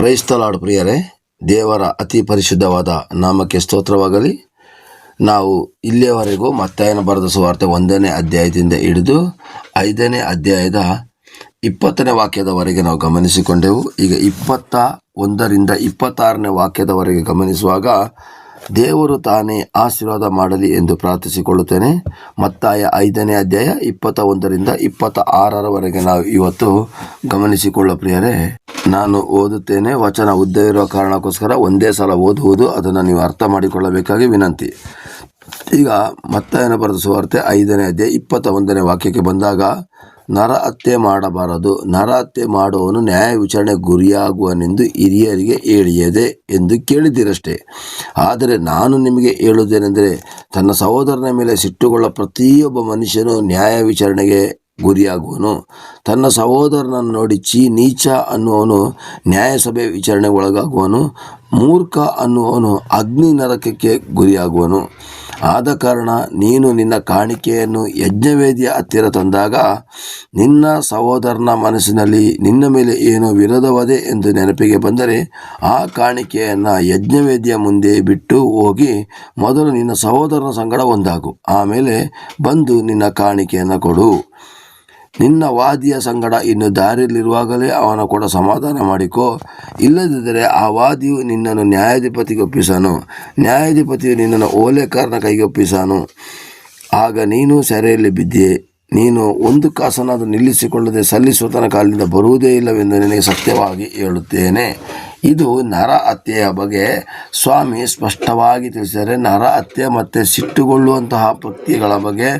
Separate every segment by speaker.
Speaker 1: ಕ್ರೈಸ್ತಲಾಡು ಪ್ರಿಯರೇ ದೇವರ ಅತಿ ಪರಿಶುದ್ಧವಾದ ನಾಮಕ್ಕೆ ಸ್ತೋತ್ರವಾಗಲಿ. ನಾವು ಇಲ್ಲಿಯವರೆಗೂ ಮತ್ತಾಯನ ಬರೆದ ಸುವಾರ್ತೆ ಒಂದನೇ ಅಧ್ಯಾಯದಿಂದ ಹಿಡಿದು ಐದನೇ ಅಧ್ಯಾಯದ ಇಪ್ಪತ್ತನೇ ವಾಕ್ಯದವರೆಗೆ ನಾವು ಗಮನಿಸಿಕೊಂಡೆವು. ಈಗ ಇಪ್ಪತ್ತ ಒಂದರಿಂದ ಇಪ್ಪತ್ತಾರನೇ ವಾಕ್ಯದವರೆಗೆ ಗಮನಿಸುವಾಗ ದೇವರು ತಾನೇ ಆಶೀರ್ವಾದ ಮಾಡಲಿ ಎಂದು ಪ್ರಾರ್ಥಿಸಿಕೊಳ್ಳುತ್ತೇನೆ. ಮತ್ತಾಯ ಐದನೇ ಅಧ್ಯಾಯ ಇಪ್ಪತ್ತ ಒಂದರಿಂದ ಇಪ್ಪತ್ತ ಆರರವರೆಗೆ ನಾವು ಇವತ್ತು ಗಮನಿಸಿಕೊಳ್ಳ ಪ್ರಿಯರೇ, ನಾನು ಓದುತ್ತೇನೆ, ವಚನ ಉದ್ದ ಇರುವ ಕಾರಣಕ್ಕೋಸ್ಕರ ಒಂದೇ ಸಲ ಓದುವುದು, ಅದನ್ನು ನೀವು ಅರ್ಥ ಮಾಡಿಕೊಳ್ಳಬೇಕಾಗಿ ವಿನಂತಿ. ಈಗ ಮತ್ತಾಯನ ಬರೆದ ಸುವಾರ್ತೆ ಐದನೇ ಅಧ್ಯಾಯ ಇಪ್ಪತ್ತ ಒಂದನೇ ವಾಕ್ಯಕ್ಕೆ ಬಂದಾಗ ನರ ಹತ್ಯೆ ಮಾಡಬಾರದು. ನರ ಹತ್ಯೆ ಮಾಡುವವನು ನ್ಯಾಯ ವಿಚಾರಣೆ ಗುರಿಯಾಗುವನೆಂದು ಹಿರಿಯರಿಗೆ ಹೇಳಿಯದೆ ಎಂದು ಕೇಳಿದ್ದೀರಷ್ಟೇ. ಆದರೆ ನಾನು ನಿಮಗೆ ಹೇಳುವುದೇನೆಂದರೆ, ತನ್ನ ಸಹೋದರನ ಮೇಲೆ ಸಿಟ್ಟುಗೊಳ್ಳ ಪ್ರತಿಯೊಬ್ಬ ಮನುಷ್ಯನು ನ್ಯಾಯ ವಿಚಾರಣೆಗೆ ಗುರಿಯಾಗುವನು. ತನ್ನ ಸಹೋದರನನ್ನು ನೋಡಿ ಚೀ, ನೀಚ ಅನ್ನುವನು ನ್ಯಾಯಸಭೆ ವಿಚಾರಣೆಗೆ ಒಳಗಾಗುವನು. ಮೂರ್ಖ ಅನ್ನುವನು ಅಗ್ನಿ ನರಕಕ್ಕೆ ಗುರಿಯಾಗುವನು. ಆದ ಕಾರಣ ನೀನು ನಿನ್ನ ಕಾಣಿಕೆಯನ್ನು ಯಜ್ಞವೇದಿಯ ಹತ್ತಿರ ತಂದಾಗ ನಿನ್ನ ಸಹೋದರನ ಮನಸ್ಸಿನಲ್ಲಿ ನಿನ್ನ ಮೇಲೆ ಏನೋ ವಿರೋಧವದೆ ಎಂದು ನೆನಪಿಗೆ ಬಂದರೆ ಆ ಕಾಣಿಕೆಯನ್ನು ಯಜ್ಞವೇದಿಯ ಮುಂದೆ ಬಿಟ್ಟು ಹೋಗಿ ಮೊದಲು ನಿನ್ನ ಸಹೋದರನ ಸಂಗಡ ಒಂದಾಗು. ಆಮೇಲೆ ಬಂದು ನಿನ್ನ ಕಾಣಿಕೆಯನ್ನು ಕೊಡು. ನಿನ್ನ ವಾದಿಯ ಸಂಗಡ ಇನ್ನು ದಾರಿಯಲ್ಲಿರುವಾಗಲೇ ಅವನ ಕೂಡ ಸಮಾಧಾನ ಮಾಡಿಕೋ. ಇಲ್ಲದಿದ್ದರೆ ಆ ವಾದಿಯು ನಿನ್ನನ್ನು ನ್ಯಾಯಾಧಿಪತಿಗೆ ಒಪ್ಪಿಸಾನು. ನ್ಯಾಯಾಧಿಪತಿಯು ನಿನ್ನನ್ನು ಓಲೆಕಾರನ ಕೈಗೆ ಒಪ್ಪಿಸಾನು. ಆಗ ನೀನು ಸೆರೆಯಲ್ಲಿ ಬಿದ್ದೆ. ನೀನು ಒಂದು ಕಾಸನಾದರೂ ನಿಲ್ಲಿಸಿಕೊಳ್ಳದೆ ಸಲ್ಲಿಸುವತನ ಕಾಲದಿಂದ ಬರುವುದೇ ಇಲ್ಲವೆಂದು ನಿನಗೆ ಸತ್ಯವಾಗಿ ಹೇಳುತ್ತೇನೆ. ಇದು ನರ ಹತ್ಯೆಯ ಬಗ್ಗೆ ಸ್ವಾಮಿ ಸ್ಪಷ್ಟವಾಗಿ ತಿಳಿಸಿದರೆ ನರ ಹತ್ಯೆ ಮತ್ತು ಸಿಟ್ಟುಗೊಳ್ಳುವಂತಹ ವ್ಯಕ್ತಿಗಳ ಬಗ್ಗೆ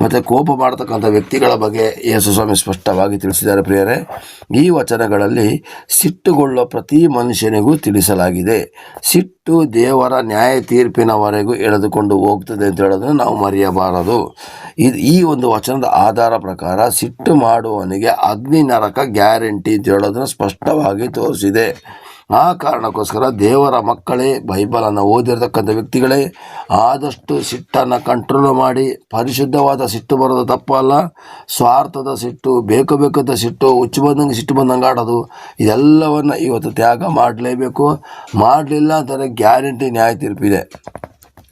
Speaker 1: ಮತ್ತು ಕೋಪ ಮಾಡತಕ್ಕಂಥ ವ್ಯಕ್ತಿಗಳ ಬಗ್ಗೆ ಯೇಸು ಸ್ವಾಮಿ ಸ್ಪಷ್ಟವಾಗಿ ತಿಳಿಸಿದ್ದಾರೆ ಪ್ರಿಯರೇ. ಈ ವಚನಗಳಲ್ಲಿ ಸಿಟ್ಟುಗೊಳ್ಳುವ ಪ್ರತಿ ಮನುಷ್ಯನಿಗೂ ತಿಳಿಸಲಾಗಿದೆ. ಸಿಟ್ಟು ದೇವರ ನ್ಯಾಯ ತೀರ್ಪಿನವರೆಗೂ ಎಳೆದುಕೊಂಡು ಹೋಗ್ತದೆ ಅಂತ ಹೇಳೋದನ್ನು ನಾವು ಮರೆಯಬಾರದು. ಇದು ಈ ಒಂದು ವಚನದ ಆಧಾರ ಪ್ರಕಾರ ಸಿಟ್ಟು ಮಾಡುವವನಿಗೆ ಅಗ್ನಿ ನರಕ ಗ್ಯಾರಂಟಿ ಅಂತ ಹೇಳೋದನ್ನು ಸ್ಪಷ್ಟವಾಗಿ ತೋರಿಸಿದೆ. ಆ ಕಾರಣಕ್ಕೋಸ್ಕರ ದೇವರ ಮಕ್ಕಳೇ, ಬೈಬಲನ್ನು ಓದಿರತಕ್ಕಂಥ ವ್ಯಕ್ತಿಗಳೇ, ಆದಷ್ಟು ಸಿಟ್ಟನ್ನು ಕಂಟ್ರೋಲ್ ಮಾಡಿ, ಪರಿಶುದ್ಧವಾದ ಸಿಟ್ಟು ಬರೋದು ತಪ್ಪಲ್ಲ. ಸ್ವಾರ್ಥದ ಸಿಟ್ಟು, ಬೇಕು ಬೇಕಾದ ಸಿಟ್ಟು, ಹುಚ್ಚು ಬಂದಂಗೆ ಸಿಟ್ಟು ಬಂದಂಗೆ ಆಡೋದು, ಇದೆಲ್ಲವನ್ನು ಇವತ್ತು ತ್ಯಾಗ ಮಾಡಲೇಬೇಕು. ಮಾಡಲಿಲ್ಲ ಅಂತಂದರೆ ಗ್ಯಾರಂಟಿ ನ್ಯಾಯ ತೀರ್ಪಿದೆ.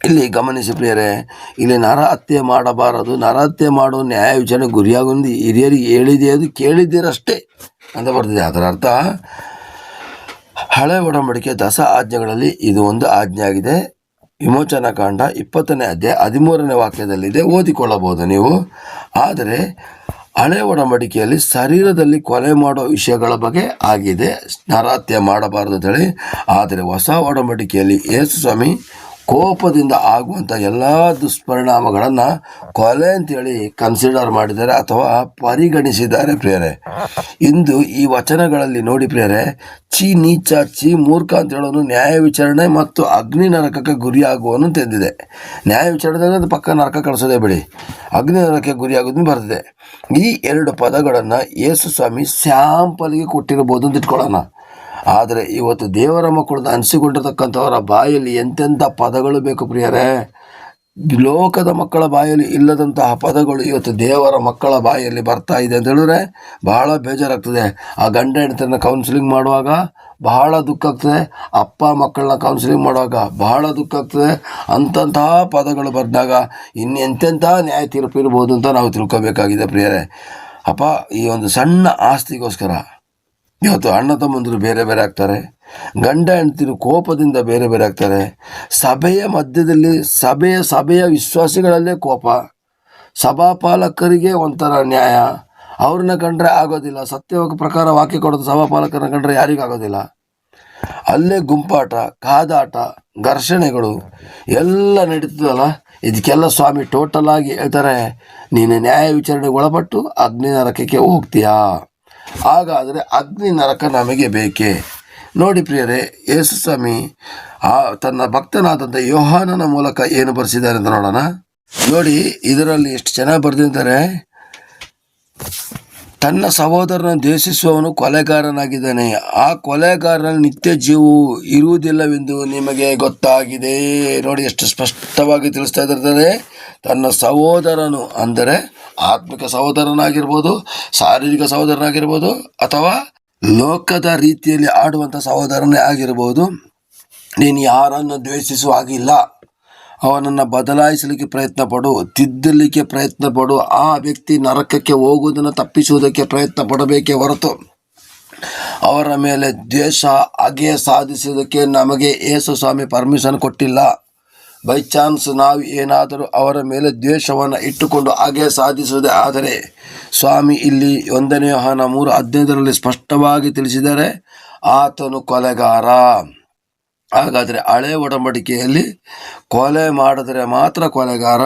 Speaker 1: ಇಲ್ಲಿ ಗಮನಿಸಿ ಪ್ರಿಯರೇ, ಇಲ್ಲಿ ನರ ಹತ್ಯೆ ಮಾಡಬಾರದು. ನರ ಹತ್ಯೆ ಮಾಡುವ ನ್ಯಾಯ ವಿಚಾರಣೆ ಗುರಿಯಾಗೊಂದು ಹಿರಿಯರಿಗೆ ಹೇಳಿದೆ ಅದು ಕೇಳಿದ್ದೀರಷ್ಟೇ ಅಂತ ಬರ್ತಿದೆ ಅದರ ಅರ್ಥ ಹಳೆ ಒಡಂಬಡಿಕೆ ದಸ ಆಜ್ಞೆಗಳಲ್ಲಿ ಇದು ಒಂದು ಆಜ್ಞೆ ಆಗಿದೆ ವಿಮೋಚನಾ ಕಾಂಡ ಇಪ್ಪತ್ತನೇ ಅಧ್ಯಾಯ ಹದಿಮೂರನೇ ವಾಕ್ಯದಲ್ಲಿದೆ, ಓದಿಕೊಳ್ಳಬಹುದು ನೀವು. ಆದರೆ, ಹಳೆ ಒಡಂಬಡಿಕೆಯಲ್ಲಿ ಶರೀರದಲ್ಲಿ ಕೊಲೆ ಮಾಡೋ ವಿಷಯಗಳ ಬಗ್ಗೆ ಆಗಿದೆ. ನರಾತ್ಯ ಮಾಡಬಾರದು ಅಂತೇಳಿ ಆದರೆ, ಹೊಸ ಒಡಂಬಡಿಕೆಯಲ್ಲಿ ಯೇಸು ಸ್ವಾಮಿ ಕೋಪದಿಂದ ಆಗುವಂಥ ಎಲ್ಲ ದುಷ್ಪರಿಣಾಮಗಳನ್ನು ಕೊಲೆ ಅಂತೇಳಿ ಕನ್ಸಿಡರ್ ಮಾಡಿದ್ದಾರೆ ಅಥವಾ ಪರಿಗಣಿಸಿದ್ದಾರೆ ಪ್ರಿಯರೇ. ಇಂದು ಈ ವಚನಗಳಲ್ಲಿ ನೋಡಿ ಪ್ರಿಯರೇ, ಚಿ ನೀಚ, ಚಿ ಮೂರ್ಖ ಅಂತ ಹೇಳೋನು ನ್ಯಾಯ ವಿಚಾರಣೆ ಮತ್ತು ಅಗ್ನಿ ನರಕಕ್ಕೆ ಗುರಿಯಾಗುವನು ತೆಂದಿದೆ. ನ್ಯಾಯ ವಿಚಾರಣೆ ಅದು ಪಕ್ಕ ನರಕ ಕಳಿಸೋದೇ ಬಿಡಿ. ಅಗ್ನಿ ನರಕಕ್ಕೆ ಗುರಿಯಾಗೋದನ್ನು ಬರ್ತದೆ ಈ ಎರಡು ಪದಗಳನ್ನು ಯೇಸು ಸ್ವಾಮಿ ಸ್ಯಾಂಪಲ್ಗೆ ಕೊಟ್ಟಿರ್ಬೋದು ಅಂತ ಇಟ್ಕೊಳ್ಳೋಣ. ಆದರೆ ಇವತ್ತು ದೇವರ ಮಕ್ಕಳು ಅನಿಸಿಕೊಂಡಿರ್ತಕ್ಕಂಥವರ ಬಾಯಲ್ಲಿ ಎಂತೆಂಥ ಪದಗಳು ಬೇಕು ಪ್ರಿಯರೇ? ಲೋಕದ ಮಕ್ಕಳ ಬಾಯಲ್ಲಿ ಇಲ್ಲದಂತಹ ಪದಗಳು ಇವತ್ತು ದೇವರ ಮಕ್ಕಳ ಬಾಯಲ್ಲಿ ಬರ್ತಾ ಇದೆ ಅಂತ ಹೇಳಿದ್ರೆ ಬಹಳ ಬೇಜಾರಾಗ್ತದೆ. ಆ ಗಂಡ ಹೆಂಡತಿನ ಕೌನ್ಸಿಲಿಂಗ್ ಮಾಡುವಾಗ ಬಹಳ ದುಃಖ ಆಗ್ತದೆ. ಅಪ್ಪ ಮಕ್ಕಳನ್ನ ಕೌನ್ಸಿಲಿಂಗ್ ಮಾಡುವಾಗ ಬಹಳ ದುಃಖ ಆಗ್ತದೆ. ಅಂತಹ ಪದಗಳು ಬರೆದಾಗ ಇನ್ನೆಂತೆಂಥ ನ್ಯಾಯ ತೀರ್ಪು ಇರ್ಬೋದು ಅಂತ ನಾವು ತಿಳ್ಕೊಬೇಕಾಗಿದೆ ಪ್ರಿಯರೇ. ಅಪ್ಪ, ಈ ಒಂದು ಸಣ್ಣ ಆಸ್ತಿಗೋಸ್ಕರ ಇವತ್ತು ಅಣ್ಣ ತಮ್ಮಂದಿರು ಬೇರೆ ಬೇರೆ ಆಗ್ತಾರೆ. ಗಂಡ ಹೆಂಡತಿರು ಕೋಪದಿಂದ ಬೇರೆ ಬೇರೆ ಆಗ್ತಾರೆ. ಸಭೆಯ ಮಧ್ಯದಲ್ಲಿ ಸಭೆಯ ಸಭೆಯ ವಿಶ್ವಾಸಿಗಳಲ್ಲೇ ಕೋಪ. ಸಭಾಪಾಲಕರಿಗೆ ಒಂಥರ ನ್ಯಾಯ. ಅವ್ರನ್ನ ಕಂಡ್ರೆ ಆಗೋದಿಲ್ಲ. ಸತ್ಯ ಪ್ರಕಾರ ವಾಕ್ಯ ಕೊಡೋದು ಸಭಾಪಾಲಕರನ್ನ ಕಂಡ್ರೆ ಯಾರಿಗಾಗೋದಿಲ್ಲ ಅಲ್ಲೇ ಗುಂಪಾಟ, ಕಾದಾಟ, ಘರ್ಷಣೆಗಳು ಎಲ್ಲ ನಡೀತದಲ್ಲ. ಇದಕ್ಕೆಲ್ಲ ಸ್ವಾಮಿ ಟೋಟಲ್ ಆಗಿ ಹೇಳ್ತಾರೆ, ನೀನು ನ್ಯಾಯ ವಿಚಾರಣೆಗೆ ಒಳಪಟ್ಟು ಅಗ್ನಿ ನರಕಕ್ಕೆ ಹೋಗ್ತೀಯಾ? ಹಾಗಾದರೆ ಅಗ್ನಿ ನರಕ ನಮಗೆ ಬೇಕೇ? ನೋಡಿ ಪ್ರಿಯರೇ, ಯೇಸು ಸ್ವಾಮಿ, ಆ ತನ್ನ ಭಕ್ತನಾದಂಥ ಯೋಹಾನನ ಮೂಲಕ ಏನು ಬರೆಸಿದ್ದಾರೆ ಅಂತ ನೋಡೋಣ. ನೋಡಿ, ಇದರಲ್ಲಿ ಎಷ್ಟು ಚೆನ್ನಾಗಿ ಬರೆದಿದ್ದಾರೆ. ತನ್ನ ಸಹೋದರನ ದ್ವೇಷಿಸುವವನು ಕೊಲೆಗಾರನಾಗಿದ್ದಾನೆ. ಆ ಕೊಲೆಗಾರನ ನಿತ್ಯ ಜೀವವು ಇರುವುದಿಲ್ಲವೆಂದು ನಿಮಗೆ ಗೊತ್ತಾಗಿದೆ. ನೋಡಿ, ಎಷ್ಟು ಸ್ಪಷ್ಟವಾಗಿ ತಿಳಿಸ್ತಾ ಇದ್ದಾರೆ. ತನ್ನ ಸಹೋದರನು ಅಂದರೆ ಆತ್ಮಿಕ ಸಹೋದರನಾಗಿರ್ಬೋದು, ಶಾರೀರಿಕ ಸಹೋದರನಾಗಿರ್ಬೋದು ಅಥವಾ ಲೋಕದ ರೀತಿಯಲ್ಲಿ ಆಡುವಂಥ ಸಹೋದರನೇ ಆಗಿರ್ಬೋದು. ನೀನು ಯಾರನ್ನು ದ್ವೇಷಿಸುವ ಹಾಗಿಲ್ಲ. ಅವನನ್ನು ಬದಲಾಯಿಸಲಿಕ್ಕೆ ಪ್ರಯತ್ನ ಪಡು, ತಿದ್ದಲಿಕ್ಕೆ ಪ್ರಯತ್ನ ಪಡು, ಆ ವ್ಯಕ್ತಿ ನರಕಕ್ಕೆ ಹೋಗುವುದನ್ನು ತಪ್ಪಿಸುವುದಕ್ಕೆ ಪ್ರಯತ್ನ ಪಡಬೇಕೇ ಹೊರತು ಅವರ ಮೇಲೆ ದ್ವೇಷ ಹಾಗೆಯೇ ಸಾಧಿಸುವುದಕ್ಕೆ ನಮಗೆ ಯೇಸು ಸ್ವಾಮಿ ಪರ್ಮಿಷನ್ ಕೊಟ್ಟಿಲ್ಲ. ಬೈ ಚಾನ್ಸ್ ನಾವು ಏನಾದರೂ ಅವರ ಮೇಲೆ ದ್ವೇಷವನ್ನು ಇಟ್ಟುಕೊಂಡು ಹಾಗೆ ಸಾಧಿಸುವುದೇ ಆದರೆ, ಸ್ವಾಮಿ ಇಲ್ಲಿ ಒಂದನೇ ಯೋಹಾನ ಮೂರು ಹದಿನೈದರಲ್ಲಿ ಸ್ಪಷ್ಟವಾಗಿ ತಿಳಿಸಿದರೆ, ಆತನು ಕೊಲೆಗಾರ. ಹಾಗಾದರೆ ಹಳೆ ಒಡಂಬಡಿಕೆಯಲ್ಲಿ ಕೊಲೆ ಮಾಡಿದರೆ ಮಾತ್ರ ಕೊಲೆಗಾರ.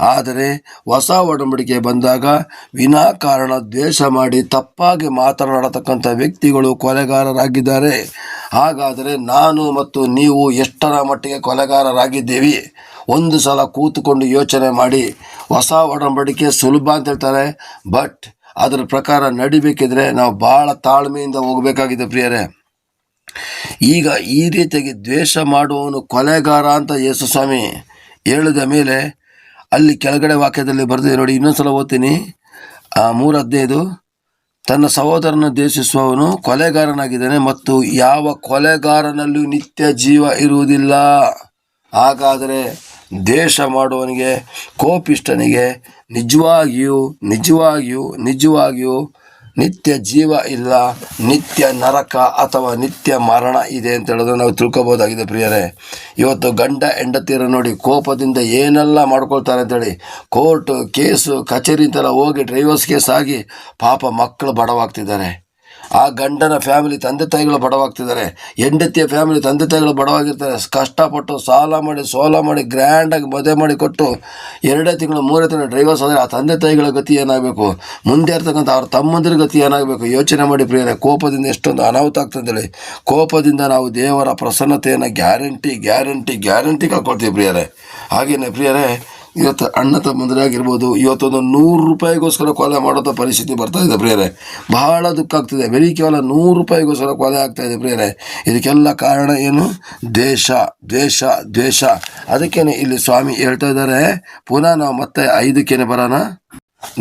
Speaker 1: ಆದರೆ ಹೊಸ ಒಡಂಬಡಿಕೆ ಬಂದಾಗ ವಿನಾಕಾರಣ ದ್ವೇಷ ಮಾಡಿ ತಪ್ಪಾಗಿ ಮಾತನಾಡತಕ್ಕಂಥ ವ್ಯಕ್ತಿಗಳು ಕೊಲೆಗಾರರಾಗಿದ್ದಾರೆ. ಹಾಗಾದರೆ ನಾನು ಮತ್ತು ನೀವು ಎಷ್ಟರ ಮಟ್ಟಿಗೆ ಕೊಲೆಗಾರರಾಗಿದ್ದೀವಿ? ಒಂದು ಸಲ ಕೂತುಕೊಂಡು ಯೋಚನೆ ಮಾಡಿ. ಹೊಸ ಒಡಂಬಡಿಕೆ ಸುಲಭ ಅಂತ ಹೇಳ್ತಾರೆ ಬಟ್ ಅದರ ಪ್ರಕಾರ ನಡಿಬೇಕಿದ್ರೆ ನಾವು ಭಾಳ ತಾಳ್ಮೆಯಿಂದ ಹೋಗಬೇಕಾಗಿದೆ ಪ್ರಿಯರೇ. ಈಗ ಈ ರೀತಿಯಾಗಿ ದ್ವೇಷ ಮಾಡುವವನು ಕೊಲೆಗಾರ ಅಂತ ಯೇಸು ಸ್ವಾಮಿ ಹೇಳಿದ ಮೇಲೆ ಅಲ್ಲಿ ಕೆಳಗಡೆ ವಾಕ್ಯದಲ್ಲಿ ಬರೆದಿದೆ ನೋಡಿ ಇನ್ನೊಂದು ಸಲ ಓದ್ತೀನಿ. ಮೂರು ಹದಿನೈದು ತನ್ನ ಸಹೋದರನ ದ್ವೇಷಿಸುವವನು ಕೊಲೆಗಾರನಾಗಿದ್ದಾನೆ ಮತ್ತು ಯಾವ ಕೊಲೆಗಾರನಲ್ಲೂ ನಿತ್ಯ ಜೀವ ಇರುವುದಿಲ್ಲ. ಹಾಗಾದರೆ ದ್ವೇಷ ಮಾಡುವವನಿಗೆ ಕೋಪಿಷ್ಟನಿಗೆ ನಿಜವಾಗಿಯೂ ನಿಜವಾಗಿಯೂ ನಿಜವಾಗಿಯೂ ನಿತ್ಯ ಜೀವ ಇಲ್ಲ, ನಿತ್ಯ ನರಕ ಅಥವಾ ನಿತ್ಯ ಮರಣ ಇದೆ ಅಂತ ಹೇಳಿದ್ರೆ ನಾವು ತಿಳ್ಕೊಬೋದಾಗಿದೆ ಪ್ರಿಯರೇ. ಇವತ್ತು ಗಂಡ ಹೆಂಡತಿಯರ ನೋಡಿ ಕೋಪದಿಂದ ಏನೆಲ್ಲ ಮಾಡ್ಕೊಳ್ತಾರೆ ಅಂತೇಳಿ ಕೋರ್ಟು, ಕೇಸು, ಕಚೇರಿ ಅಂತೆಲ್ಲ ಹೋಗಿ ಡ್ರೈವರ್ಸ್ ಕೇಸ್ ಆಗಿ ಪಾಪ ಮಕ್ಕಳು ಬಡವಾಗ್ತಿದ್ದಾರೆ. ಆ ಗಂಡನ ಫ್ಯಾಮಿಲಿ ತಂದೆ ತಾಯಿಗಳು ಬಡವಾಗ್ತಿದ್ದಾರೆ. ಹೆಂಡತಿಯ ಫ್ಯಾಮಿಲಿ ತಂದೆ ತಾಯಿಗಳು ಬಡವಾಗಿರ್ತಾರೆ. ಕಷ್ಟಪಟ್ಟು ಸಾಲ ಮಾಡಿ, ಸೋಲ ಮಾಡಿ ಗ್ರ್ಯಾಂಡಾಗಿ ಮದುವೆ ಮಾಡಿ ಕೊಟ್ಟು ಎರಡೇ ತಿಂಗಳು, ಮೂರೇ ತಿಂಗಳು ಡ್ರೈವರ್ಸ್ ಆದರೆ ಆ ತಂದೆ ತಾಯಿಗಳ ಗತಿ ಏನಾಗಬೇಕು? ಮುಂದೆ ಇರ್ತಕ್ಕಂಥ ಅವ್ರ ತಮ್ಮಂದಿರ ಗತಿ ಏನಾಗಬೇಕು? ಯೋಚನೆ ಮಾಡಿ ಪ್ರಿಯರೇ, ಕೋಪದಿಂದ ಎಷ್ಟೊಂದು ಅನಾಹುತ ಆಗ್ತದೆ ಅಂತೇಳಿ ಕೋಪದಿಂದ ನಾವು ದೇವರ ಪ್ರಸನ್ನತೆಯನ್ನು ಗ್ಯಾರಂಟಿ ಗ್ಯಾರಂಟಿ ಗ್ಯಾರಂಟಿ ಕಳ್ಕೊಳ್ತೀವಿ ಪ್ರಿಯರೇ. ಹಾಗೆಯೇ ಪ್ರಿಯರೇ ಇವತ್ತು ಅಣ್ಣ ತಮ್ಮಂದಿರಾಗಿರ್ಬೋದು ಇವತ್ತೊಂದು ನೂರು ರೂಪಾಯಿಗೋಸ್ಕರ ಕೊಲೆ ಮಾಡೋಂಥ ಪರಿಸ್ಥಿತಿ ಬರ್ತಾ ಇದೆ ಪ್ರೇರೆ ಬಹಳ ದುಃಖ ಆಗ್ತಿದೆ. ಬರೀ ಕೇವಲ ನೂರು ರೂಪಾಯಿಗೋಸ್ಕರ ಕೊಲೆ ಆಗ್ತಾ ಇದೆ ಪ್ರೇರೆ ಇದಕ್ಕೆಲ್ಲ ಕಾರಣ ಏನು? ದ್ವೇಷ ದ್ವೇಷ ದ್ವೇಷ ಅದಕ್ಕೇನೆ ಇಲ್ಲಿ ಸ್ವಾಮಿ ಹೇಳ್ತಾ ಇದ್ದಾರೆ. ಪುನಃ ನಾವು ಮತ್ತೆ ಐದಕ್ಕೇನೆ ಬರೋಣ.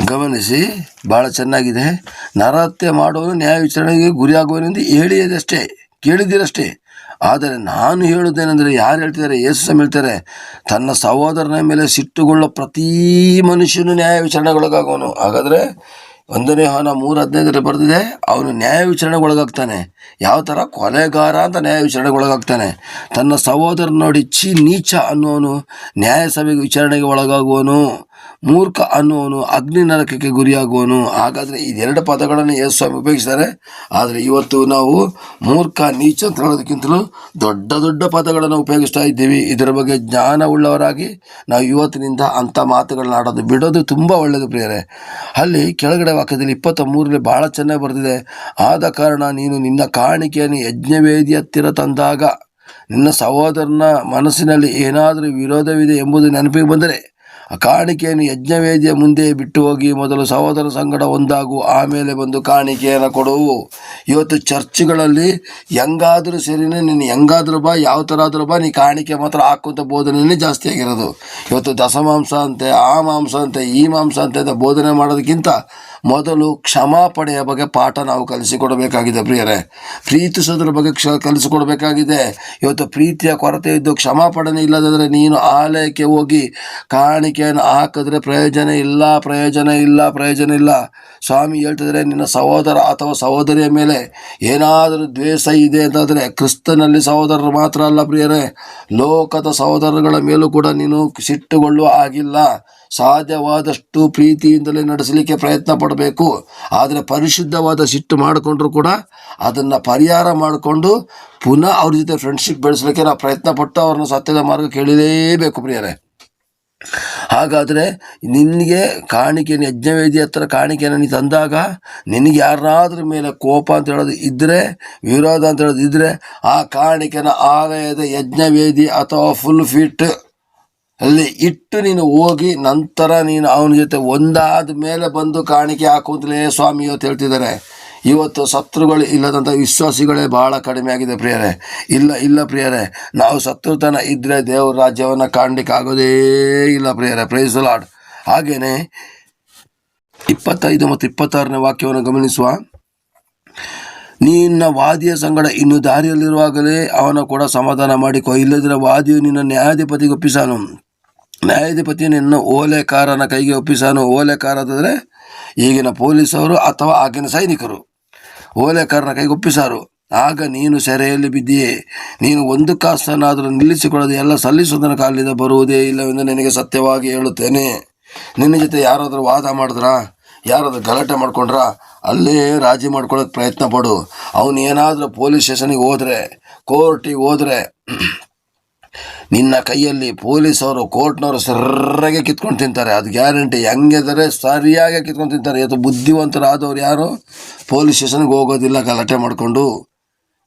Speaker 1: ಗಮನಿಸಿ ಭಾಳ ಚೆನ್ನಾಗಿದೆ. ನರಹತ್ಯೆ ಮಾಡುವನು ನ್ಯಾಯ ವಿಚಾರಣೆಗೆ ಗುರಿಯಾಗುವನೆಂದು ಹೇಳಿಯದಷ್ಟೇ, ಕೇಳಿದ್ದೀರಷ್ಟೇ. ಆದರೆ ನಾನು ಹೇಳುವುದೇನೆಂದರೆ ಯಾರು ಹೇಳ್ತಿದ್ದಾರೆ? ಯೇಸು ಹೇಳ್ತಾರೆ, ತನ್ನ ಸಹೋದರನ ಮೇಲೆ ಸಿಟ್ಟುಗೊಳ್ಳೋ ಪ್ರತಿ ಮನುಷ್ಯನು ನ್ಯಾಯ ವಿಚಾರಣೆಗೊಳಗಾಗುವನು. ಹಾಗಾದರೆ ಒಂದನೇ ಹಣ ಮೂರು ಹದಿನೈದರಲ್ಲಿ ಬರೆದಿದೆ, ಅವನು ನ್ಯಾಯ ವಿಚಾರಣೆಗೊಳಗಾಗ್ತಾನೆ. ಯಾವ ಥರ? ಕೊಲೆಗಾರ ಅಂತ ನ್ಯಾಯ ವಿಚಾರಣೆಗೊಳಗಾಗ್ತಾನೆ. ತನ್ನ ಸಹೋದರನ ನೋಡಿ ಚಿ ನೀಚ ಅನ್ನುವನು ನ್ಯಾಯಸಭೆಗೆ ವಿಚಾರಣೆಗೆ ಒಳಗಾಗುವನು. ಮೂರ್ಖ ಅನ್ನುವನು ಅಗ್ನಿ ನರಕಕ್ಕೆ ಗುರಿಯಾಗುವನು. ಹಾಗಾದರೆ ಇದೆರಡು ಪದಗಳನ್ನು ಯೇಸು ಸ್ವಾಮಿ ಉಪಯೋಗಿಸ್ತಾರೆ ಆದರೆ ಇವತ್ತು ನಾವು ಮೂರ್ಖ, ನೀಚ ಅಂತ ಹೇಳೋದಕ್ಕಿಂತಲೂ ದೊಡ್ಡ ದೊಡ್ಡ ಪದಗಳನ್ನು ಉಪಯೋಗಿಸ್ತಾ ಇದ್ದೀವಿ. ಇದರ ಬಗ್ಗೆ ಜ್ಞಾನ ಉಳ್ಳವರಾಗಿ ನಾವು ಇವತ್ತಿನಿಂದ ಅಂಥ ಮಾತುಗಳನ್ನ ಆಡೋದು ಬಿಡೋದು ತುಂಬ ಒಳ್ಳೆಯದು ಪ್ರಿಯರೇ. ಅಲ್ಲಿ ಕೆಳಗಡೆ ವಾಕ್ಯದಲ್ಲಿ ಇಪ್ಪತ್ತ ಮೂರರಲ್ಲಿ ಭಾಳ ಚೆನ್ನಾಗಿ ಬರ್ತಿದೆ ಆದ ಕಾರಣ ನೀನು ನಿನ್ನ ಕಾಣಿಕೆಯನ್ನು ಯಜ್ಞವೇದಿ ಹತ್ತಿರ ತಂದಾಗ ನಿನ್ನ ಸಹೋದರನ ಮನಸ್ಸಿನಲ್ಲಿ ಏನಾದರೂ ವಿರೋಧವಿದೆ ಎಂಬುದು ನೆನಪಿಗೆ ಬಂದರೆ ಆ ಕಾಣಿಕೆಯನ್ನು ಯಜ್ಞವೇದಿಯ ಮುಂದೆ ಬಿಟ್ಟು ಹೋಗಿ ಮೊದಲು ಸಹೋದರ ಸಂಗಡ ಒಂದಾಗು, ಆಮೇಲೆ ಬಂದು ಕಾಣಿಕೆಯನ್ನು ಕೊಡುವು ಇವತ್ತು ಚರ್ಚ್ಗಳಲ್ಲಿ ಹೆಂಗಾದರೂ ಸರಿನೇ ನೀನು ಹೆಂಗಾದ್ರೂ ಬಾ, ಯಾವ ಥರ ಆದರೂ ಬಾ, ನೀ ಕಾಣಿಕೆ ಮಾತ್ರ ಹಾಕುವಂಥ ಬೋಧನೆಯೇ ಜಾಸ್ತಿ ಆಗಿರೋದು. ಇವತ್ತು ದಸಮಾಂಸ ಅಂತೆ, ಆ ಮಾಂಸ ಅಂತೆ, ಈ ಮಾಂಸ ಅಂತೆ ಅಂತ ಬೋಧನೆ ಮಾಡೋದಕ್ಕಿಂತ ಮೊದಲು ಕ್ಷಮಾಪಣೆಯ ಬಗ್ಗೆ ಪಾಠ ನಾವು ಕಲಿಸಿಕೊಡಬೇಕಾಗಿದೆ ಪ್ರಿಯರೇ. ಪ್ರೀತಿಸೋದ್ರ ಬಗ್ಗೆ ಕ್ಷ ಕಲಿಸಿಕೊಡಬೇಕಾಗಿದೆ. ಇವತ್ತು ಪ್ರೀತಿಯ ಕೊರತೆ ಇದ್ದು ಕ್ಷಮಾಪಣೆ ಇಲ್ಲದಾದರೆ ನೀನು ಆಲಯಕ್ಕೆ ಹೋಗಿ ಕಾಣಿಕೆಯನ್ನು ಹಾಕಿದ್ರೆ ಪ್ರಯೋಜನ ಇಲ್ಲ ಪ್ರಯೋಜನ ಇಲ್ಲ ಪ್ರಯೋಜನ ಇಲ್ಲ. ಸ್ವಾಮಿ ಹೇಳ್ತಿದ್ರೆ, ನಿನ್ನ ಸಹೋದರ ಅಥವಾ ಸಹೋದರಿಯ ಮೇಲೆ ಏನಾದರೂ ದ್ವೇಷ ಇದೆ ಅಂತಾದರೆ ಕ್ರಿಸ್ತನಲ್ಲಿ ಸಹೋದರರು ಮಾತ್ರ ಅಲ್ಲ ಪ್ರಿಯರೇ. ಲೋಕದ ಸಹೋದರಗಳ ಮೇಲೂ ಕೂಡ ನೀನು ಸಿಟ್ಟುಗೊಳ್ಳುವ ಆಗಿಲ್ಲ ಸಾಧ್ಯವಾದಷ್ಟು ಪ್ರೀತಿಯಿಂದಲೇ ನಡೆಸಲಿಕ್ಕೆ ಪ್ರಯತ್ನ ಪಡಬೇಕು. ಆದರೆ ಪರಿಶುದ್ಧವಾದ ಸಿಟ್ಟು ಮಾಡಿಕೊಂಡ್ರು ಕೂಡ ಅದನ್ನು ಪರಿಹಾರ ಮಾಡಿಕೊಂಡು ಪುನಃ ಅವ್ರ ಜೊತೆ ಫ್ರೆಂಡ್ಶಿಪ್ ಬೆಳೆಸಲಿಕ್ಕೆ ನಾವು ಪ್ರಯತ್ನ ಪಟ್ಟು ಅವ್ರನ್ನ ಸತ್ಯದ ಮಾರ್ಗ ಕೇಳಲೇಬೇಕು ಪ್ರಿಯರೇ. ಹಾಗಾದರೆ ನಿನಗೆ ಕಾಣಿಕೆಯನ್ನು ಯಜ್ಞವೇದಿ ಹತ್ರ ಕಾಣಿಕೆಯನ್ನು ನೀನು ತಂದಾಗ ನಿನಗೆ ಯಾರಾದ್ರ ಮೇಲೆ ಕೋಪ ಅಂತ ಹೇಳೋದು ಇದ್ದರೆ ವಿರೋಧ ಅಂತ ಹೇಳೋದು ಇದ್ದರೆ ಆ ಕಾಣಿಕೆನ ಆಲಯದ ಯಜ್ಞವೇದಿ ಅಥವಾ ಫುಲ್ ಫಿಟ್ ಅಲ್ಲಿ ಇಟ್ಟು ನೀನು ಹೋಗಿ ನಂತರ ನೀನು ಅವನ ಜೊತೆ ಒಂದಾದ ಮೇಲೆ ಬಂದು ಕಾಣಿಕೆ ಹಾಕುವಂತಲೇ ಸ್ವಾಮಿ ಇವತ್ತು ಹೇಳ್ತಿದ್ದಾರೆ. ಇವತ್ತು ಶತ್ರುಗಳು ಇಲ್ಲದಂಥ ವಿಶ್ವಾಸಿಗಳೇ ಬಹಳ ಕಡಿಮೆ ಆಗಿದೆ ಪ್ರಿಯರೇ. ಇಲ್ಲ ಇಲ್ಲ ಪ್ರಿಯರೇ. ನಾವು ಶತ್ರುತನ ಇದ್ದರೆ ದೇವರ ರಾಜ್ಯವನ್ನು ಕಾಣಲಿಕ್ಕೆ ಆಗೋದೇ ಇಲ್ಲ ಪ್ರಿಯರೇ. ಪ್ರೈಸ್ ಲಾಡ್ ಹಾಗೆಯೇ ಇಪ್ಪತ್ತೈದು ಮತ್ತು ಇಪ್ಪತ್ತಾರನೇ ವಾಕ್ಯವನ್ನು ಗಮನಿಸುವ. ನಿನ್ನ ವಾದಿಯ ಸಂಗಡ ಇನ್ನು ದಾರಿಯಲ್ಲಿರುವಾಗಲೇ ಅವನ ಕೂಡ ಸಮಾಧಾನ ಮಾಡಿಕೊ. ಇಲ್ಲದಿರ ವಾದಿಯು ನಿನ್ನ ನ್ಯಾಯಾಧಿಪತಿಗೆ ಒಪ್ಪಿಸಾನು. ನ್ಯಾಯಾಧಿಪತಿ ನಿನ್ನ ಓಲೆಕಾರನ ಕೈಗೆ ಒಪ್ಪಿಸಾನು. ಓಲೆಕಾರ ಅಂತಂದರೆ ಈಗಿನ ಪೊಲೀಸವರು ಅಥವಾ ಆಗಿನ ಸೈನಿಕರು. ಓಲೆಕಾರನ ಕೈಗೆ ಒಪ್ಪಿಸಾರು. ಆಗ ನೀನು ಸೆರೆಯಲ್ಲಿ ಬಿದ್ದೀಯೇ. ನೀನು ಒಂದು ಕಾಸನ್ನಾದರೂ ನಿಲ್ಲಿಸಿಕೊಳ್ಳದೆ ಎಲ್ಲ ಸಲ್ಲಿಸುವುದನ್ನು ಕಾಲಿಂದ ಬರುವುದೇ ಇಲ್ಲವೆಂದು ನಿನಗೆ ಸತ್ಯವಾಗಿ ಹೇಳುತ್ತೇನೆ. ನಿನ್ನ ಜೊತೆ ಯಾರಾದರೂ ವಾದ ಮಾಡಿದ್ರಾ? ಯಾರಾದರೂ ಗಲಾಟೆ ಮಾಡ್ಕೊಂಡ್ರಾ? ಅಲ್ಲೇ ರಾಜಿ ಮಾಡ್ಕೊಳ್ಳೋಕೆ ಪ್ರಯತ್ನ ಪಡು. ಅವನು ಏನಾದರೂ ಪೊಲೀಸ್ ಸ್ಟೇಷನಿಗೆ ಹೋದರೆ, ಕೋರ್ಟಿಗೆ ಹೋದರೆ ನಿನ್ನ ಕೈಯಲ್ಲಿ ಪೊಲೀಸವರು ಕೋರ್ಟ್ನವರು ಸರ್ರಾಗೆ ಕಿತ್ಕೊಂಡು ತಿಂತಾರೆ. ಅದು ಗ್ಯಾರಂಟಿ. ಹೆಂಗಿದ್ದಾರೆ ಸರಿಯಾಗಿ ಕಿತ್ಕೊಂಡು ತಿಂತಾರೆ. ಇವತ್ತು ಬುದ್ಧಿವಂತರಾದವ್ರು ಯಾರು? ಪೊಲೀಸ್ ಸ್ಟೇಷನ್ಗೆ ಹೋಗೋದಿಲ್ಲ, ಗಲಾಟೆ ಮಾಡಿಕೊಂಡು.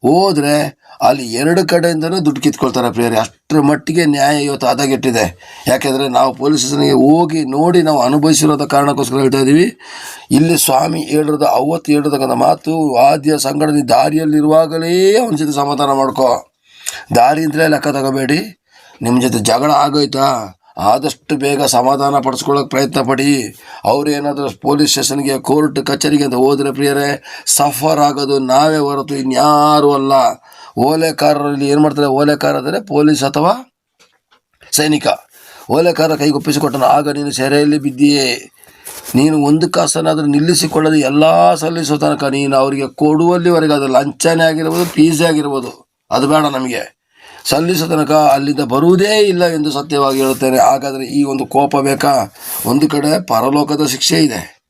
Speaker 1: ಹೋದರೆ ಅಲ್ಲಿ ಎರಡು ಕಡೆಯಿಂದನೂ ದುಡ್ಡು ಕಿತ್ಕೊಳ್ತಾರೆ ಪ್ರಿಯರಿ. ಅಷ್ಟರ ಮಟ್ಟಿಗೆ ನ್ಯಾಯ ಇವತ್ತು ಹದಗೆಟ್ಟಿದೆ ಯಾಕೆಂದರೆ ನಾವು ಪೊಲೀಸ್ ಸ್ಟೇಷನ್ಗೆ ಹೋಗಿ ನೋಡಿ ನಾವು ಅನುಭವಿಸಿರೋದ ಕಾರಣಕ್ಕೋಸ್ಕರ ಹೇಳ್ತಾ ಇದ್ದೀವಿ. ಇಲ್ಲಿ ಸ್ವಾಮಿ ಹೇಳಿರೋದು ಅವತ್ತು ಹೇಳಿರ್ತಕ್ಕಂಥ ಮಾತು, ವಾದ್ಯ ಸಂಘಟನೆ ದಾರಿಯಲ್ಲಿರುವಾಗಲೇ ಒಂದು ಸಮಾಧಾನ ಮಾಡ್ಕೋ. ದಾರಿಯಿಂದಲೇ ಲೆಕ್ಕ ತಗೋಬೇಡಿ. ನಿಮ್ಮ ಜೊತೆ ಜಗಳ ಆಗೋಯ್ತಾ? ಆದಷ್ಟು ಬೇಗ ಸಮಾಧಾನ ಪಡಿಸ್ಕೊಳ್ಳೋಕೆ ಪ್ರಯತ್ನ ಪಡಿ. ಅವ್ರೇನಾದರೂ ಪೊಲೀಸ್ ಸ್ಟೇಷನ್ಗೆ, ಕೋರ್ಟ್ ಕಚೇರಿಗೆ ಅಂತ ಹೋದರೆ ಪ್ರಿಯರೇ, ಸಫರ್ ಆಗೋದು ನಾವೇ ಹೊರತು ಇನ್ಯಾರೂ ಅಲ್ಲ. ಓಲೆಕಾರರಲ್ಲಿ ಏನು ಮಾಡ್ತಾರೆ? ಓಲೆಕಾರ ಅಂದರೆ ಪೊಲೀಸ್ ಅಥವಾ ಸೈನಿಕ. ಓಲೆಕಾರ ಕೈಗೊಪ್ಪಿಸಿಕೊಟ್ಟನು ಆಗ ನೀನು ಸೆರೆಯಲ್ಲಿ ಬಿದ್ದೀಯೇ. ನೀನು ಒಂದು ಕಾಸನ್ನಾದರೂ ನಿಲ್ಲಿಸಿಕೊಳ್ಳೋದು ಎಲ್ಲ ಸಲ್ಲಿಸೋ ತನಕ ನೀನು ಅವರಿಗೆ ಕೊಡುವಲ್ಲಿವರೆಗೆ ಅದು ಲಂಚನೇ ಆಗಿರ್ಬೋದು, ಪೀಸೇ ಆಗಿರ್ಬೋದು. ಅದು ಬೇಡ ನಮಗೆ. ಸಲ್ಲಿಸೋ ತನಕ ಅಲ್ಲಿಂದ ಬರುವುದೇ ಇಲ್ಲ ಎಂದು ಸತ್ಯವಾಗಿ ಹೇಳುತ್ತೇನೆ. ಹಾಗಾದರೆ ಈ ಒಂದು ಕೋಪ ಬೇಕಾ? ಒಂದು ಕಡೆ ಪರಲೋಕದ ಶಿಕ್ಷೆ ಇದೆ.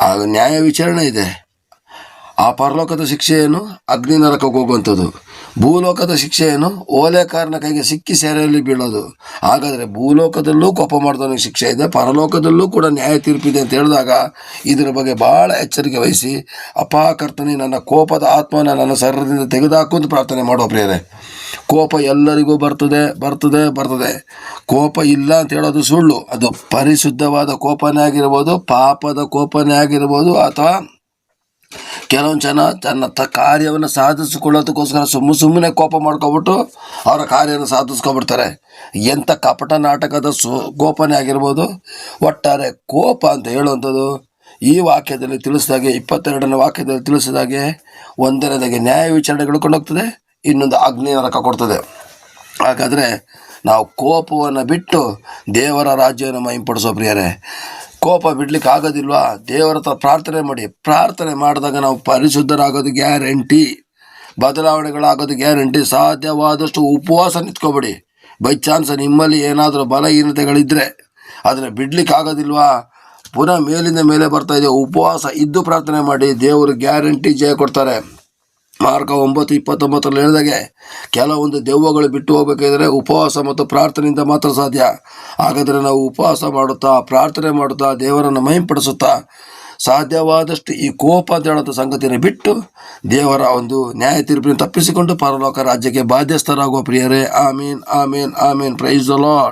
Speaker 1: ಆಗ ನ್ಯಾಯ ವಿಚಾರಣೆ ಇದೆ. ಆ ಪರಲೋಕದ ಶಿಕ್ಷೆ ಏನು ಅಗ್ನಿ ನರಕಕ್ಕೆ ಹೋಗುವಂಥದ್ದು. ಭೂಲೋಕದ ಶಿಕ್ಷೆ ಏನು ಓಲೆಕಾರನ ಕೈಗೆ ಸಿಕ್ಕಿ ಸೆರೆಯಲ್ಲಿ ಬೀಳೋದು. ಹಾಗಾದರೆ ಭೂಲೋಕದಲ್ಲೂ ಕೋಪ ಮಾಡಿದವನಿಗೆ ಶಿಕ್ಷೆ ಇದೆ, ಪರಲೋಕದಲ್ಲೂ ಕೂಡ ನ್ಯಾಯ ತೀರ್ಪಿದೆ ಅಂತ ಹೇಳಿದಾಗ ಇದರ ಬಗ್ಗೆ ಭಾಳ ಎಚ್ಚರಿಕೆ ವಹಿಸಿ ಅಪಾಕರ್ತನೆ ನನ್ನ ಕೋಪದ ಆತ್ಮನ ನನ್ನ ಸರದಿಂದ ತೆಗೆದುಹಾಕು ಅಂತ ಪ್ರಾರ್ಥನೆ ಮಾಡೋ ಪ್ರಿಯರೇ. ಕೋಪ ಎಲ್ಲರಿಗೂ ಬರ್ತದೆ ಬರ್ತದೆ ಬರ್ತದೆ. ಕೋಪ ಇಲ್ಲ ಅಂತ ಹೇಳೋದು ಸುಳ್ಳು. ಅದು ಪರಿಶುದ್ಧವಾದ ಕೋಪನೇ ಆಗಿರ್ಬೋದು, ಪಾಪದ ಕೋಪನೇ ಆಗಿರ್ಬೋದು ಅಥವಾ ಕೆಲವೊಂದು ಜನ ತನ್ನ ತ ಕಾರ್ಯವನ್ನು ಸಾಧಿಸಿಕೊಳ್ಳೋದಕ್ಕೋಸ್ಕರ ಸುಮ್ಮ ಸುಮ್ಮನೆ ಕೋಪ ಮಾಡ್ಕೊಬಿಟ್ಟು ಅವರ ಕಾರ್ಯವನ್ನು ಸಾಧಿಸ್ಕೊಬಿಡ್ತಾರೆ. ಎಂಥ ಕಪಟ ನಾಟಕದ ಸು ಕೋಪನೇ ಆಗಿರ್ಬೋದು. ಒಟ್ಟಾರೆ ಕೋಪ ಅಂತ ಹೇಳುವಂಥದ್ದು ಈ ವಾಕ್ಯದಲ್ಲಿ ತಿಳಿಸಿದಾಗೆ, ಇಪ್ಪತ್ತೆರಡನೇ ವಾಕ್ಯದಲ್ಲಿ ತಿಳಿಸಿದಾಗೆ ಒಂದನೇದಾಗಿ ನ್ಯಾಯ ವಿಚಾರಣೆಗಳು ಕೊಂಡೋಗ್ತದೆ, ಇನ್ನೊಂದು ಅಗ್ನಿ ನರಕ ಕೊಡ್ತದೆ. ಹಾಗಾದರೆ ನಾವು ಕೋಪವನ್ನು ಬಿಟ್ಟು ದೇವರ ರಾಜ್ಯವನ್ನು ಮಹಿಂಪಡಿಸೋ ಪ್ರಿಯರೇ ಕೋಪ ಬಿಡ್ಲಿಕ್ಕೆ ಆಗೋದಿಲ್ವಾ? ದೇವರ ಹತ್ರ ಪ್ರಾರ್ಥನೆ ಮಾಡಿ. ಪ್ರಾರ್ಥನೆ ಮಾಡಿದಾಗ ನಾವು ಪರಿಶುದ್ಧರಾಗೋದು ಗ್ಯಾರಂಟಿ. ಬದಲಾವಣೆಗಳಾಗೋದು ಗ್ಯಾರಂಟಿ. ಸಾಧ್ಯವಾದಷ್ಟು ಉಪವಾಸ ನಿಂತ್ಕೊಬೇಡಿ. ಬೈ ಚಾನ್ಸ್ ನಿಮ್ಮಲ್ಲಿ ಏನಾದರೂ ಬಲಹೀನತೆಗಳಿದ್ದರೆ ಅದನ್ನು ಬಿಡ್ಲಿಕ್ಕೆ ಆಗೋದಿಲ್ವಾ? ಪುನಃ ಮೇಲಿಂದ ಮೇಲೆ ಬರ್ತಾ ಇದೆ. ಉಪವಾಸ ಇದ್ದು ಪ್ರಾರ್ಥನೆ ಮಾಡಿ. ದೇವರು ಗ್ಯಾರಂಟಿ ಜಯ ಕೊಡ್ತಾರೆ. ಮಾರ್ಗ ಒಂಬತ್ತು ಇಪ್ಪತ್ತೊಂಬತ್ತರಲ್ಲಿ ಹೇಳಿದಾಗೆ ಕೆಲವೊಂದು ದೆವ್ವಗಳು ಬಿಟ್ಟು ಹೋಗಬೇಕಾದ್ರೆ ಉಪವಾಸ ಮತ್ತು ಪ್ರಾರ್ಥನೆಯಿಂದ ಮಾತ್ರ ಸಾಧ್ಯ. ಹಾಗಾದರೆ ನಾವು ಉಪವಾಸ ಮಾಡುತ್ತಾ, ಪ್ರಾರ್ಥನೆ ಮಾಡುತ್ತಾ, ದೇವರನ್ನು ಮಹಿಂಪಡಿಸುತ್ತಾ ಸಾಧ್ಯವಾದಷ್ಟು ಈ ಕೋಪ ಅಂತ ಸಂಗತಿಯನ್ನು ಬಿಟ್ಟು ದೇವರ ಒಂದು ನ್ಯಾಯ ತೀರ್ಪಿನ ತಪ್ಪಿಸಿಕೊಂಡು ಪರಲೋಕ ರಾಜ್ಯಕ್ಕೆ ಬಾಧ್ಯಸ್ಥರಾಗುವ ಪ್ರಿಯರೇ. ಆಮೀನ್ ಆಮೀನ್ ಆಮೀನ್. Price lord